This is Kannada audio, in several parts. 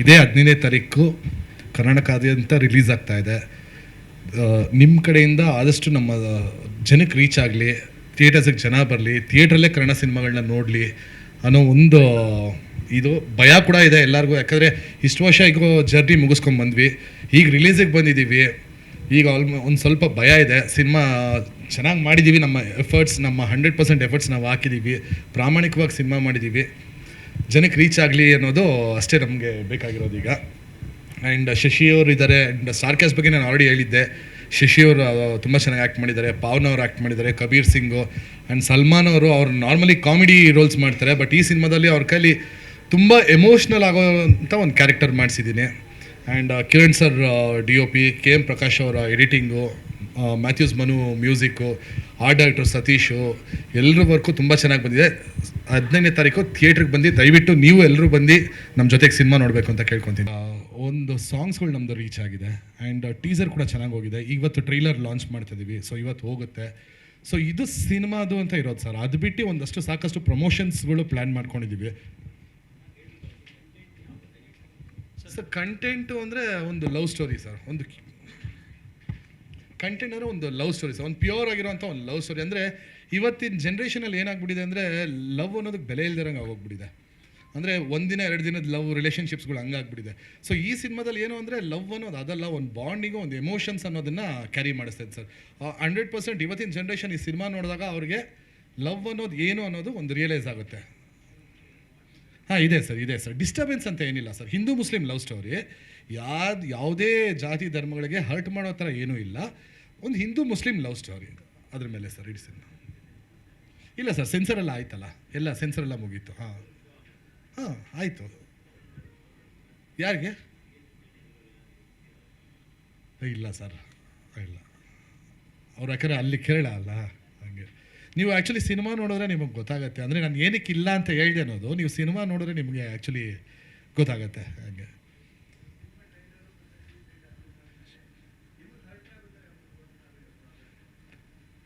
ಇದೇ ಹದಿನೈದನೇ ತಾರೀಕು ಕರ್ನಾಟಕಾದ್ಯಂತ ರಿಲೀಸ್ ಆಗ್ತಾ ಇದೆ. ನಿಮ್ಮ ಕಡೆಯಿಂದ ಆದಷ್ಟು ನಮ್ಮ ಜನಕ್ಕೆ ರೀಚ್ ಆಗಲಿ ಥಿಯೇಟರ್ಸಿಗೆ ಜನ ಬರಲಿ ಥಿಯೇಟ್ರಲ್ಲೇ ಕನ್ನಡ ಸಿನಿಮಾಗಳನ್ನ ನೋಡಲಿ ಅನ್ನೋ ಒಂದು ಇದು ಭಯ ಕೂಡ ಇದೆ ಎಲ್ಲರಿಗೂ. ಯಾಕಂದರೆ ಇಷ್ಟು ವರ್ಷ ಈಗ ಜರ್ನಿ ಮುಗಿಸ್ಕೊಂಡು ಬಂದ್ವಿ. ಈಗ ರಿಲೀಸಿಗೆ ಬಂದಿದ್ದೀವಿ ಈಗ ಆಲ್ಮೋ ಒಂದು ಸ್ವಲ್ಪ ಭಯ ಇದೆ. ಸಿನಿಮಾ ಚೆನ್ನಾಗಿ ಮಾಡಿದ್ದೀವಿ ನಮ್ಮ ಎಫರ್ಟ್ಸ್ ನಮ್ಮ ಹಂಡ್ರೆಡ್ ಪರ್ಸೆಂಟ್ ಎಫರ್ಟ್ಸ್ ನಾವು ಹಾಕಿದ್ದೀವಿ ಪ್ರಾಮಾಣಿಕವಾಗಿ ಸಿನಿಮಾ ಮಾಡಿದ್ದೀವಿ ಜನಕ್ಕೆ ರೀಚ್ ಆಗಲಿ ಅನ್ನೋದು ಅಷ್ಟೇ ನಮಗೆ ಬೇಕಾಗಿರೋದು ಈಗ. ಆ್ಯಂಡ್ ಶಶಿಯವರು ಇದ್ದಾರೆ ಆ್ಯಂಡ್ ಸಾರ್ಕ್ಯಾಸ್ ಬಗ್ಗೆ ನಾನು ಆಲ್ರೆಡಿ ಹೇಳಿದ್ದೆ. ಶಶಿಯವರು ತುಂಬ ಚೆನ್ನಾಗಿ ಆ್ಯಕ್ಟ್ ಮಾಡಿದ್ದಾರೆ ಪಾವನ್ ಅವರು ಆ್ಯಕ್ಟ್ ಮಾಡಿದ್ದಾರೆ ಕಬೀರ್ ಸಿಂಗು ಆ್ಯಂಡ್ ಸಲ್ಮಾನ್ ಅವರು, ಅವ್ರು ನಾರ್ಮಲಿ ಕಾಮಿಡಿ ರೋಲ್ಸ್ ಮಾಡ್ತಾರೆ ಬಟ್ ಈ ಸಿನಿಮಾದಲ್ಲಿ ಅವ್ರ ಕೈಲಿ ತುಂಬ ಎಮೋಷ್ನಲ್ ಆಗೋವಂಥ ಒಂದು character ಮಾಡಿಸಿದ್ದೀನಿ. And Kiran sir D O P K M Prakash ಅವರ editing Mathews Manu music art director Satish ಎಲ್ಲರ ವರ್ಕು ತುಂಬ ಚೆನ್ನಾಗಿ ಬಂದಿದೆ. ಹದಿನೈದನೇ ತಾರೀಕು ಥಿಯೇಟ್ರಿಗೆ ಬಂದು, ದಯವಿಟ್ಟು ನೀವು ಎಲ್ಲರೂ ಬಂದು ನಮ್ಮ ಜೊತೆಗೆ ಸಿನಿಮಾ ನೋಡಬೇಕು ಅಂತ ಕೇಳ್ಕೊತೀನಿ. ಒಂದು ಸಾಂಗ್ಸ್ಗಳು ನಮ್ಮದು ರೀಚ್ ಆಗಿದೆ. ಆ್ಯಂಡ್ ಟೀಸರ್ ಕೂಡ ಚೆನ್ನಾಗಿ ಹೋಗಿದೆ. ಇವತ್ತು ಟ್ರೈಲರ್ ಲಾಂಚ್ ಮಾಡ್ತಿದ್ದೀವಿ ಸೊ ಇವತ್ತು ಹೋಗುತ್ತೆ. ಸೊ ಇದು ಸಿನಿಮಾದು ಅಂತ ಇರೋದು ಸರ್. ಅದು ಬಿಟ್ಟು ಒಂದಷ್ಟು ಸಾಕಷ್ಟು ಪ್ರಮೋಷನ್ಸ್ಗಳು ಪ್ಲ್ಯಾನ್ ಮಾಡ್ಕೊಂಡಿದ್ದೀವಿ ಸರ್ ಕಂಟೆಂಟು ಅಂದರೆ ಒಂದು ಲವ್ ಸ್ಟೋರಿ ಸರ್. ಒಂದು ಕಂಟೆಂಟ್ ಒಂದು ಲವ್ ಸ್ಟೋರಿ ಸರ್, ಒಂದು ಪ್ಯೂರ್ ಆಗಿರುವಂಥ ಒಂದು ಲವ್ ಸ್ಟೋರಿ. ಅಂದರೆ ಇವತ್ತಿನ ಜನ್ರೇಷನಲ್ಲಿ ಏನಾಗ್ಬಿಟ್ಟಿದೆ ಅಂದರೆ ಲವ್ ಅನ್ನೋದಕ್ಕೆ ಬೆಲೆ ಇಲ್ದಿರಂಗೆ ಆಗೋಗ್ಬಿಟ್ಟಿದೆ. ಅಂದರೆ ಒಂದಿನ, ಎರಡು ದಿನದ ಲವ್ ರಿಲೇಷನ್ಶಿಪ್ಸ್ಗಳು ಹಂಗಾಗ್ಬಿಟ್ಟಿದೆ. ಸೊ ಈ ಸಿನಿಮಾದಲ್ಲಿ ಏನು ಅಂದರೆ ಲವ್ ಅನ್ನೋದು ಅದಲ್ಲ, ಒಂದು ಬಾಂಡಿಂಗು ಒಂದು ಎಮೋಷನ್ಸ್ ಅನ್ನೋದನ್ನು ಕ್ಯಾರಿ ಮಾಡಿಸ್ತೈತೆ ಸರ್. ಹಂಡ್ರೆಡ್ ಪರ್ಸೆಂಟ್ ಇವತ್ತಿನ ಜನ್ರೇಷನ್ ಈ ಸಿನಿಮಾ ನೋಡಿದಾಗ ಅವ್ರಿಗೆ ಲವ್ ಅನ್ನೋದು ಏನು ಅನ್ನೋದು ಒಂದು ರಿಯಲೈಸ್ ಆಗುತ್ತೆ. ಹಾಂ, ಇದೆ ಸರ್ ಇದೆ ಸರ್. ಡಿಸ್ಟರ್ಬೆನ್ಸ್ ಅಂತ ಏನಿಲ್ಲ sir. Hindu Muslim love story ಯಾವ್ದು ಯಾವುದೇ ಜಾತಿ ಧರ್ಮಗಳಿಗೆ ಹರ್ಟ್ ಮಾಡೋ ಥರ ಏನೂ ಇಲ್ಲ. ಒಂದು ಹಿಂದೂ ಮುಸ್ಲಿಂ ಲವ್ ಸ್ಟೋರಿ ಅದ್ರ ಮೇಲೆ ಸರ್, ಇಡಿ ಸಿನಿಮಾ ಇಲ್ಲ ಸರ್ ಸೆನ್ಸರ್ ಎಲ್ಲ ಆಯ್ತಲ್ಲ? ಎಲ್ಲ ಸೆನ್ಸರ್ ಎಲ್ಲ ಮುಗೀತು. ಹಾಂ. ಹಾಂ, ಆಯಿತು. ಯಾರಿಗೆ? ಇಲ್ಲ ಸರ್, ಇಲ್ಲ. ಅವ್ರು ಯಾಕಂದರೆ ಅಲ್ಲಿ ಕೇರಳ ಅಲ್ಲ? ನೀವು ಆ್ಯಕ್ಚುಲಿ ಸಿನಿಮಾ ನೋಡಿದ್ರೆ ನಿಮಗೆ ಗೊತ್ತಾಗುತ್ತೆ. ಅಂದರೆ ನಾನು ಏನಕ್ಕೆ ಇಲ್ಲ ಅಂತ ಹೇಳಿದೆ ಅನ್ನೋದು ನೀವು ಸಿನಿಮಾ ನೋಡಿದ್ರೆ ನಿಮಗೆ ಆ್ಯಕ್ಚುಲಿ ಗೊತ್ತಾಗತ್ತೆ. ಹಾಗೆ.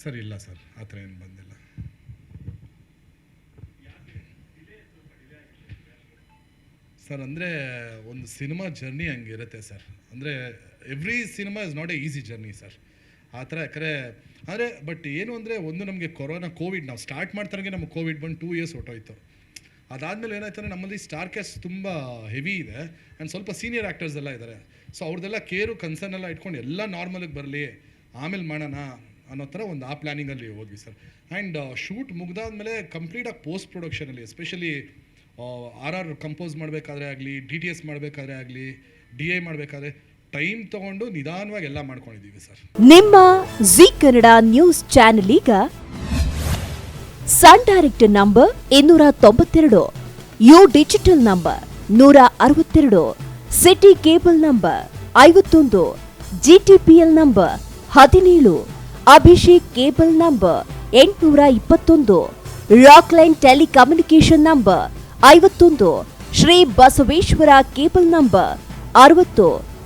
ಸರ್, ಇಲ್ಲ ಸರ್. ಆ ಥರ ಏನು ಬಂದಿಲ್ಲ. ಸರ್, ಅಂದರೆ ಒಂದು ಸಿನಿಮಾ ಜರ್ನಿ ಹಂಗಿರುತ್ತೆ ಸರ್. ಅಂದರೆ every cinema is not a easy journey sir. ಆ ಥರ ಯಾಕಂದರೆ ಆದರೆ ಬಟ್ ಏನು ಅಂದರೆ ಒಂದು ನಮಗೆ ಕೊರೋನಾ ಕೋವಿಡ್ ನಾವು ಸ್ಟಾರ್ಟ್ ಮಾಡ್ತಾರಂಗೆ ನಮಗೆ ಕೋವಿಡ್ ಬಂದು ಟೂ ಇಯರ್ಸ್ ಹೊಟ್ಟೋಯ್ತು ಅದಾದಮೇಲೆ ಏನಾಯ್ತು ಅಂದರೆ ನಮ್ಮಲ್ಲಿ ಸ್ಟಾರ್ ಕ್ಯಾಸ್ಟ್ ತುಂಬ ಹೆವಿ ಇದೆ ಆ್ಯಂಡ್ ಸ್ವಲ್ಪ ಸೀನಿಯರ್ ಆ್ಯಕ್ಟರ್ಸ್ ಎಲ್ಲ ಇದ್ದಾರೆ ಸೊ ಅವ್ರದ್ದೆಲ್ಲ ಕೇರು ಕನ್ಸರ್ನ್ ಎಲ್ಲ ಇಟ್ಕೊಂಡು ಎಲ್ಲ ನಾರ್ಮಲಿಗೆ ಬರಲಿ, ಆಮೇಲೆ ಮಾಡೋಣ ಅನ್ನೋ ಥರ ಒಂದು ಆ ಪ್ಲ್ಯಾನಿಂಗಲ್ಲಿ ಹೋದ್ವಿ ಸರ್. ಆ್ಯಂಡ್ ಶೂಟ್ ಮುಗ್ದಾದ್ಮೇಲೆ ಕಂಪ್ಲೀಟಾಗಿ ಪೋಸ್ಟ್ ಪ್ರೊಡಕ್ಷನಲ್ಲಿ ಎಸ್ಪೆಷಲಿ ಆರ್ ಆರ್ ಕಂಪೋಸ್ ಮಾಡಬೇಕಾದ್ರೆ ಆಗಲಿ ಡಿ ಟಿ ಎಸ್ ಮಾಡಬೇಕಾದ್ರೆ ಆಗಲಿ ಡಿ ಎ ಮಾಡಬೇಕಾದ್ರೆ ಟೈಮ್ ತಗೊಂಡು ನಿಧಾನವಾಗಿ ಎಲ್ಲ ಮಾಡ್ಕೊಂಡಿದ್ದೀವಿ ಸರ್. ನಿಮ್ಮ ಜಿ ಕನ್ನಡ ನ್ಯೂಸ್ ಚಾನೆಲ್ ಈಗ ಸನ್ ಡೈರೆಕ್ಟ್ ನಂಬರ್ ಇನ್ನೂರ ತೊಂಬತ್ತೆರಡು, ಯು ಡಿಜಿಟಲ್ ನಂಬರ್ ನೂರ ಅರವತ್ತೆರಡು, ಸಿಟಿ ಕೇಬಲ್ ನಂಬರ್ ಐವತ್ತೊಂದು, ಜಿಟಿಪಿಎಲ್ ನಂಬರ್ ಹದಿನೇಳು, ಅಭಿಷೇಕ್ ಕೇಬಲ್ ನಂಬರ್ ಎಂಟುನೂರ ಇಪ್ಪತ್ತೊಂದು ರಾಕ್ಲೈನ್ ಟೆಲಿಕಮ್ಯುನಿಕೇಶನ್ ನಂಬರ್ ಐವತ್ತೊಂದು, ಶ್ರೀ ಬಸವೇಶ್ವರ ಕೇಬಲ್ ನಂಬರ್ ಅರವತ್ತು